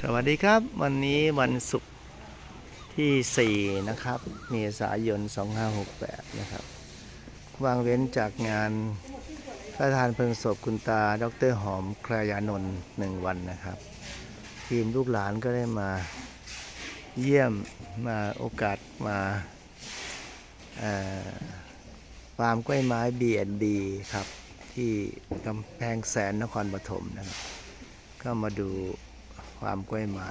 สวัสดีครับ วันนี้วันศุกร์ที่ 4 นะครับ เมษายน 2568 นะครับวางเว้นจากงานพระทานเพลิงศพคุณตา ดรหอมครายานนท์หนึ่งวันนะครับ ทีมลูกหลานก็ได้มาเยี่ยมมาโอกาสมาฟาร์มกล้วยไม้ B&B ครับ ที่กำแพงแสนนครปฐมนะครับ ก็มาดู ฟาร์มกล้วยไม้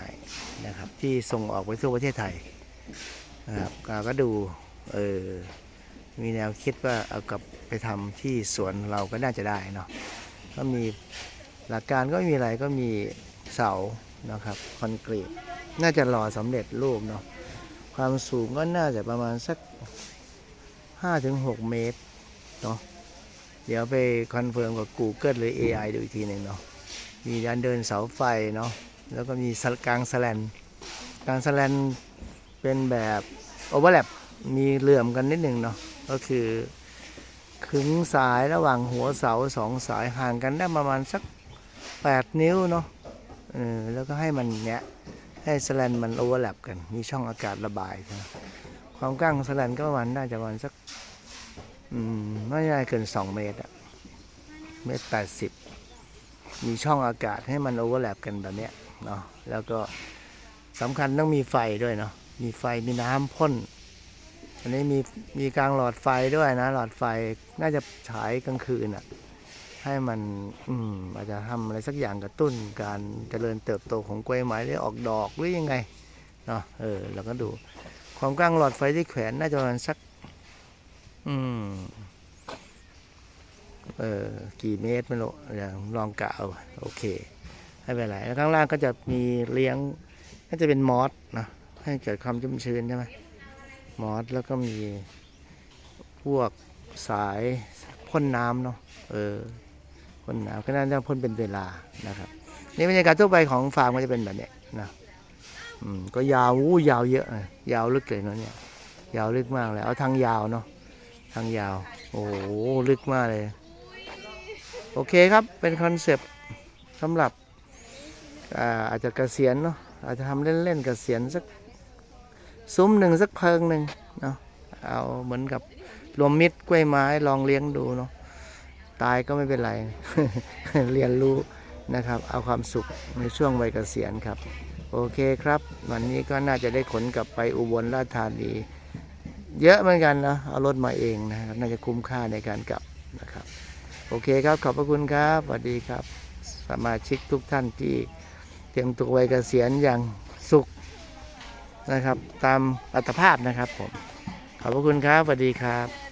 นะครับ ที่ส่งออกไปทั่วประเทศไทยนะครับเราก็ดูเออมีแนวคิดว่าเอากลับไปทำที่สวนเราก็น่าจะได้เนาะก็มีหลักการก็มีอะไรก็มีเสานะครับคอนกรีตน่าจะหล่อสำเร็จรูปเนาะความสูงก็น่าจะประมาณสัก 5-6 เมตรเนาะเดี๋ยวไปคอนเฟิร์มกับ Google หรือ AI ดูอีกทีหนึ่งเนาะมีการเดินเสาไฟเนาะ แล้วก็มีกลางสแลนกลางสแลนเป็นแบบโอเวอร์แลปมีเหลื่อมกันนิดหนึ่งเนาะก็คือขึงสายระหว่างหัวเสาสองสายห่างกันได้ประมาณสัก 8 นิ้วเนาะเออแล้วก็ให้มันเนี้ยให้สแลนมันโอเวอร์แลปกัน มีช่องอากาศระบายใช่ไหมความกว้างของสแลนก็ประมาณน่าจะประมาณสักอืมไม่น่เกิน 2 เมตรอะเมตรแปดสิบมีช่องอากาศให้มันโอเวอร์แลปกันแบบเนี้ย เนาะแล้วก็สำคัญต้องมีไฟด้วยเนาะมีไฟมีน้ำพ่นอันนี้มีมีกลางหลอดไฟด้วยนะ หลอดไฟน่าจะฉายกลางคืนอะ่ะให้มันอืมอาจจะทำอะไรสักอย่างกระตุ้นการเจริญเติบโตของกล้วยไม้ได้ออกดอกหรือยังไงเนาะเออเราก็ดู ความกว้างหลอดไฟที่แขวนน่าจะประมาณสัก อืมเออกี่เมตรไม่รู้เดี๋ยวลองกะเอาโอเค ไม่เป็นไรแล้วข้างล่างก็จะมีเลี้ยงน่าจะเป็นมอสนะให้เกิดความชุ่มชื้นใช่ไหมมอสแล้วก็มีพวกสายพ่นน้ำเนาะเออพ่นน้ำก็น่าจะพ่นเป็นเวลานะครับนี่บรรยากาศทั่วไปของฟาร์มก็จะเป็นแบบนี้นะอืมก็ยาวอู้ยาวเยอะนะยาวลึกเลยเนาะเนี่ยยาวลึกมากเลยเอาทางยาวเนาะทางยาว โอ้โหลึกมากเลย โอเคครับเป็นคอนเซปต์สำหรับ อาอาจจะเกษียณเนาะอาจจะทำเล่นๆเกษียณสักซุ้มหนึ่งสักเพิงหนึ่งเนาะเอาเหมือนกับรวมมิตรกล้วยไม้ลองเลี้ยงดูเนาะตายก็ไม่เป็นไรเรียนรู้นะครับ เอาความสุขในช่วงวัยเกษียณครับ โอเคครับ วันนี้ก็น่าจะได้ขนกลับไปอุบลราชธานีเยอะเหมือนกันนะเอารถมาเองนะครับ น่าจะคุ้มค่าในการกลับนะครับ โอเคครับ ขอบพระคุณครับสวัสดีครับ สมาชิกทุกท่านที่ เตรียมตัววัยเกษียณอย่างสุขนะครับ ตามอัตภาพนะครับผม ขอบพระคุณครับสวัสดีครับ